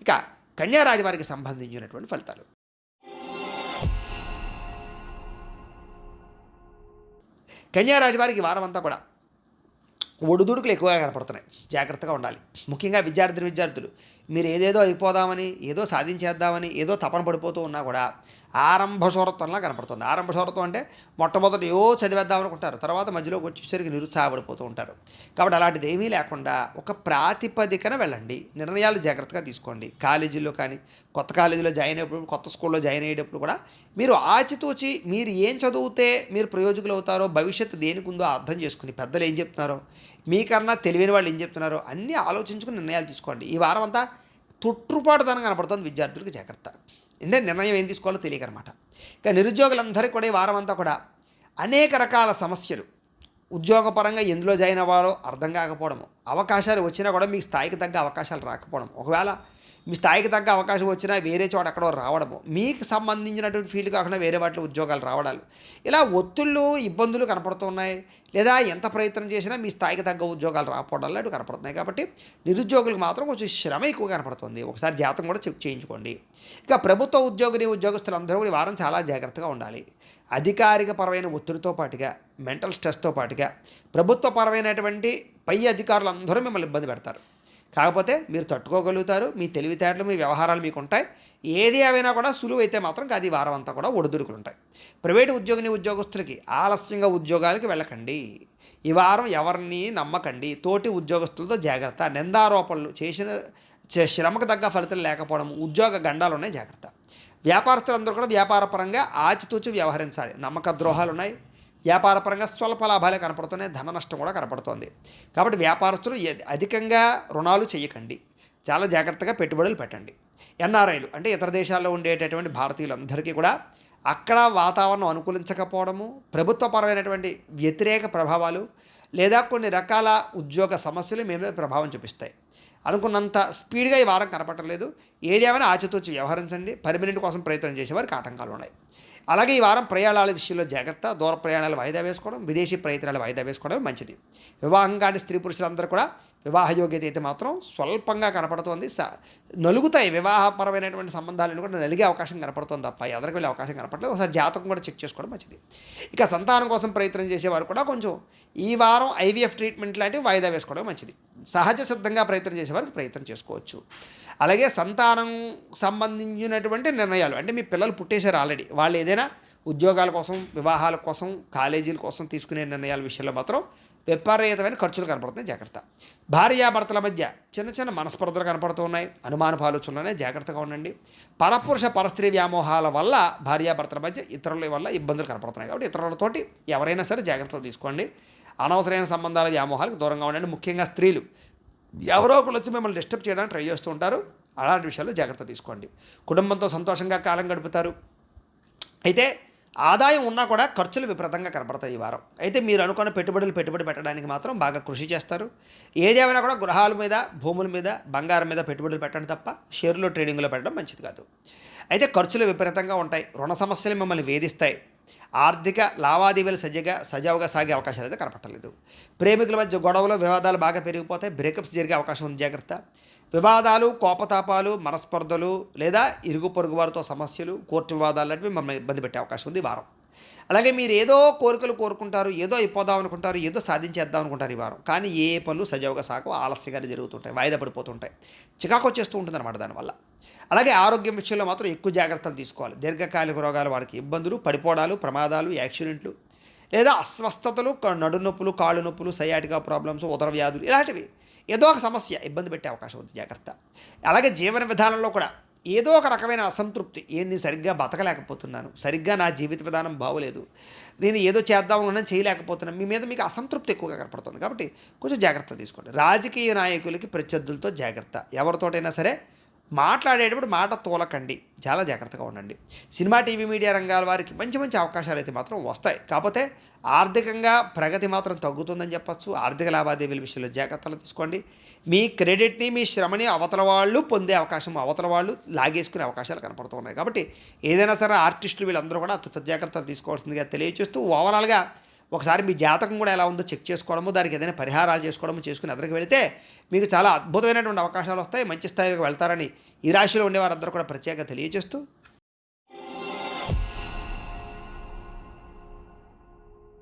ఇక కన్యారాశి వారికి సంబంధించినటువంటి ఫలితాలు. కన్యారాశి వారికి వారమంతా వారం అంతా కూడా ఒడిదుడుకులు ఎక్కువగా కనపడుతున్నాయి. జాగ్రత్తగా ఉండాలి. ముఖ్యంగా విద్యార్థులు విద్యార్థులు. మీరు ఏదేదో అయిపోదామని ఏదో సాధించేద్దామని ఏదో తపన పడిపోతూ ఉన్నా కూడా ఆరంభ శూరత్వంలా కనపడుతుంది. ఆరంభ శూరత్వం అంటే మొట్టమొదటి ఏదో చదివేద్దాం అనుకుంటారు తర్వాత మధ్యలోకి వచ్చేసరికి నిరుత్సాహపడిపోతూ ఉంటారు. కాబట్టి అలాంటిది ఏమీ లేకుండా ఒక ప్రాతిపదికన వెళ్ళండి. నిర్ణయాలు జాగ్రత్తగా తీసుకోండి. కాలేజీలో కానీ కొత్త కాలేజీలో జాయిన్ అయ్యేటప్పుడు కొత్త స్కూల్లో జాయిన్ అయ్యేటప్పుడు కూడా మీరు ఆచితూచి మీరు ఏం చదివితే మీరు ప్రయోజకులు అవుతారో భవిష్యత్తు దేనికి ఉందో అర్థం చేసుకుని పెద్దలు ఏం చెప్తున్నారో మీకన్నా తెలివైన వాళ్ళు ఏం చెప్తున్నారో అన్నీ ఆలోచించుకుని నిర్ణయాలు తీసుకోండి. ఈ వారం అంతా తుట్టుపాటుదనం కనపడుతుంది విద్యార్థులకు జాగ్రత్త. అంటే నిర్ణయం ఏం తీసుకోవాలో తెలియకనమాట. ఇక నిరుద్యోగులందరికీ కూడా ఈ వారం అంతా కూడా అనేక రకాల సమస్యలు ఉద్యోగపరంగా ఎందులో జాయిన్ అవ్వాలో అర్థం కాకపోవడము అవకాశాలు వచ్చినా కూడా మీ స్థాయికి తగ్గ అవకాశాలు రాకపోవడం ఒకవేళ మీ స్థాయికి తగ్గ అవకాశం వచ్చినా వేరే చోట ఎక్కడో రావడము. మీకు సంబంధించినటువంటి ఫీల్డ్ కాకుండా వేరే వాటిలో ఉద్యోగాలు రావడాలు. ఇలా ఒత్తిళ్ళు ఇబ్బందులు కనపడుతున్నాయి. లేదా ఎంత ప్రయత్నం చేసినా మీ స్థాయికి తగ్గ ఉద్యోగాలు రాకపోవడం లాంటివి కనపడుతున్నాయి. కాబట్టి నిరుద్యోగులకు మాత్రం కొంచెం శ్రమ ఎక్కువ కనపడుతుంది. ఒకసారి జాతకం కూడా చెక్ చేయించుకోండి. ఇక ప్రభుత్వ ఉద్యోగిని ఉద్యోగస్తులందరూ ఈ వారం చాలా జాగ్రత్తగా ఉండాలి. అధికారిక పరమైన ఒత్తిడితో పాటుగా మెంటల్ స్ట్రెస్తో పాటుగా ప్రభుత్వ పరమైనటువంటి పై అధికారులందరూ మిమ్మల్ని ఇబ్బంది పెడతారు. కాకపోతే మీరు తట్టుకోగలుగుతారు మీ తెలివితేటలు మీ వ్యవహారాలు మీకు ఉంటాయి ఏది ఏమైనా కూడా సులువు అయితే మాత్రం అది వారం అంతా కూడా ఒడిదుడుకులు ఉంటాయి ప్రైవేటు ఉద్యోగిని ఉద్యోగస్తులకి ఆలస్యంగా ఉద్యోగాలకి వెళ్ళకండి. ఈ వారం ఎవరిని నమ్మకండి. తోటి ఉద్యోగస్తులతో జాగ్రత్త. నిందారోపణలు చేసిన శ్రమకు తగ్గ ఫలితం లేకపోవడం ఉద్యోగ గండాలు ఉన్నాయి జాగ్రత్త. వ్యాపారస్తులందరూ కూడా వ్యాపారపరంగా ఆచితూచి వ్యవహరించాలి. నమ్మక ద్రోహాలు ఉన్నాయి వ్యాపారపరంగా స్వల్ప లాభాలే కనపడుతున్నాయి ధన నష్టం కూడా కనపడుతోంది. కాబట్టి వ్యాపారస్తులు అధికంగా రుణాలు చేయకండి చాలా జాగ్రత్తగా పెట్టుబడులు పెట్టండి. ఎన్ఆర్ఐలు అంటే ఇతర దేశాల్లో ఉండేటటువంటి భారతీయులందరికీ కూడా అక్కడ వాతావరణం అనుకూలించకపోవడము ప్రభుత్వపరమైనటువంటి వ్యతిరేక ప్రభావాలు లేదా కొన్ని రకాల ఉద్యోగ సమస్యలు మేమే ప్రభావం చూపిస్తాయి. అనుకున్నంత స్పీడ్గా ఈ వారం కనపడలేదు ఏదేమైనా ఆచితూచి వ్యవహరించండి. పర్మనెంట్ కోసం ప్రయత్నం చేసేవారికి ఆటంకాలు ఉన్నాయి. అలాగే ఈ వారం ప్రయాణాల విషయంలో జాగ్రత్త దూర ప్రయాణాలు వాయిదా వేసుకోవడం విదేశీ ప్రయత్నాలు వాయిదా వేసుకోవడం మంచిది. వివాహం కాని స్త్రీ పురుషులందరూ కూడా వివాహ యోగ్యత అయితే మాత్రం స్వల్పంగా కనపడుతోంది. స నలుగుతాయి వివాహపరమైనటువంటి సంబంధాలను కూడా నలిగే అవకాశం కనపడుతుంది తప్ప ఎదరికి వెళ్ళే అవకాశం కనపడలేదు. ఒకసారి జాతకం కూడా చెక్ చేసుకోవడం మంచిది. ఇక సంతానం కోసం ప్రయత్నం చేసేవారు కూడా కొంచెం ఈ వారం ఐవీఎఫ్ ట్రీట్మెంట్ లాంటివి వాయిదా వేసుకోవడం మంచిది. సహజ సిద్ధంగా ప్రయత్నం చేసేవారికి ప్రయత్నం చేసుకోవచ్చు. అలాగే సంతానం సంబంధించినటువంటి నిర్ణయాలు అంటే మీ పిల్లలు పుట్టేశారు ఆల్రెడీ వాళ్ళు ఏదైనా ఉద్యోగాల కోసం వివాహాల కోసం కాలేజీల కోసం తీసుకునే నిర్ణయాల విషయంలో మాత్రం విపరీతమైన ఖర్చులు కనపడుతున్నాయి. జాగ్రత్త. భార్యాభర్తల మధ్య చిన్న చిన్న మనస్పర్ధలు కనపడుతున్నాయి అనుమానపు ఆలోచనలోనే జాగ్రత్తగా ఉండండి. పరపురుష పరస్త్రీ వ్యామోహాల వల్ల భార్యాభర్తల మధ్య ఇతరుల వల్ల ఇబ్బందులు కనపడుతున్నాయి. కాబట్టి ఇతరులతోటి ఎవరైనా సరే జాగ్రత్తలు తీసుకోండి. అనవసరమైన సంబంధాల వ్యామోహాలకు దూరంగా ఉండండి. ముఖ్యంగా స్త్రీలు. ఎవరో ఒకరు వచ్చి మిమ్మల్ని డిస్టర్బ్ చేయడానికి ట్రై చేస్తూ ఉంటారు. అలాంటి విషయాల్లో జాగ్రత్త తీసుకోండి. కుటుంబంతో సంతోషంగా కాలం గడుపుతారు. అయితే ఆదాయం ఉన్నా కూడా ఖర్చులు విపరీతంగా కనపడతాయి ఈ వారం. అయితే మీరు అనుకున్న పెట్టుబడులు పెట్టుబడి పెట్టడానికి మాత్రం బాగా కృషి చేస్తారు. ఏదేమైనా కూడా గృహాల మీద భూముల మీద బంగారం మీద పెట్టుబడులు పెట్టండి తప్ప షేర్లో ట్రేడింగ్లో పెట్టడం మంచిది కాదు. అయితే ఖర్చులు విపరీతంగా ఉంటాయి. రుణ సమస్యలు మిమ్మల్ని వేధిస్తాయి. ఆర్థిక లావాదేవీలు సజ్జగా సజావుగా సాగే అవకాశాలు అయితే కనపట్టలేదు ప్రేమికుల మధ్య గొడవలు వివాదాలు బాగా పెరిగిపోతాయి. బ్రేకప్స్ జరిగే అవకాశం ఉంది. జాగ్రత్త. వివాదాలు కోపతాపాలు మనస్పర్ధలు లేదా ఇరుగు పొరుగు వారితో సమస్యలు కోర్టు వివాదాలు లాంటివి మమ్మల్ని ఇబ్బంది పెట్టే అవకాశం ఉంది వారం. అలాగే మీరు ఏదో కోరికలు కోరుకుంటారు ఏదో అయిపోదాం అనుకుంటారు ఏదో సాధించేద్దాం అనుకుంటారు ఈ వారం. కానీ ఏ పనులు సజావుగా సాగవు ఆలస్యంగానే జరుగుతుంటాయి వాయిదా పడిపోతుంటాయి. చికాకు వచ్చేస్తూ ఉంటుంది అనమాట దానివల్ల. అలాగే ఆరోగ్యం విషయంలో మాత్రం ఎక్కువ జాగ్రత్తలు తీసుకోవాలి. దీర్ఘకాలిక రోగాలు వాడికి ఇబ్బందులు పడిపోవడాలు ప్రమాదాలు యాక్సిడెంట్లు లేదా అస్వస్థతలు నడు నొప్పులు కాళ్ళు నొప్పులు సయాటికా ప్రాబ్లమ్స్ ఉదర వ్యాధులు ఇలాంటివి. ఏదో ఒక సమస్య ఇబ్బంది పెట్టే అవకాశం ఉంది జాగ్రత్త. అలాగే జీవన విధానంలో కూడా ఏదో ఒక రకమైన అసంతృప్తి ఏం నేను సరిగ్గా బతకలేకపోతున్నాను సరిగ్గా నా జీవిత విధానం బాగోలేదు నేను ఏదో చేద్దామని చేయలేకపోతున్నాను మీ మీద మీకు అసంతృప్తి ఎక్కువగా కనపడుతుంది కాబట్టి కొంచెం జాగ్రత్త తీసుకోండి. రాజకీయ నాయకులకి ప్రత్యర్థులతో జాగ్రత్త. ఎవరితోటైనా సరే మాట్లాడేటప్పుడు మాట తోలకండి. చాలా జాగ్రత్తగా ఉండండి. సినిమా టీవీ మీడియా రంగాల వారికి మంచి మంచి అవకాశాలు అయితే మాత్రం వస్తాయి. కాకపోతే ఆర్థికంగా ప్రగతి మాత్రం తగ్గుతుందని చెప్పచ్చు. ఆర్థిక లావాదేవీల విషయంలో జాగ్రత్తలు తీసుకోండి. మీ క్రెడిట్ని మీ శ్రమని అవతల వాళ్ళు పొందే అవకాశం అవతల వాళ్ళు లాగేసుకునే అవకాశాలు కనపడుతున్నాయి. కాబట్టి ఏదైనా సరే ఆర్టిస్టులు వీళ్ళందరూ కూడా అత్యంత జాగ్రత్తలు తీసుకోవాల్సిందిగా తెలియజేస్తూ ఓవరాల్గా ఒకసారి మీ జాతకం కూడా ఎలా ఉందో చెక్ చేసుకోవడము దానికి ఏదైనా పరిహారాలు చేసుకోవడము చేసుకుని ఎదరికి వెళితే మీకు చాలా అద్భుతమైనటువంటి అవకాశాలు వస్తాయి మంచి స్థాయికి వెళ్తారని ఈ రాశిలో ఉండేవారందరూ కూడా ప్రత్యేకంగా తెలియజేస్తూ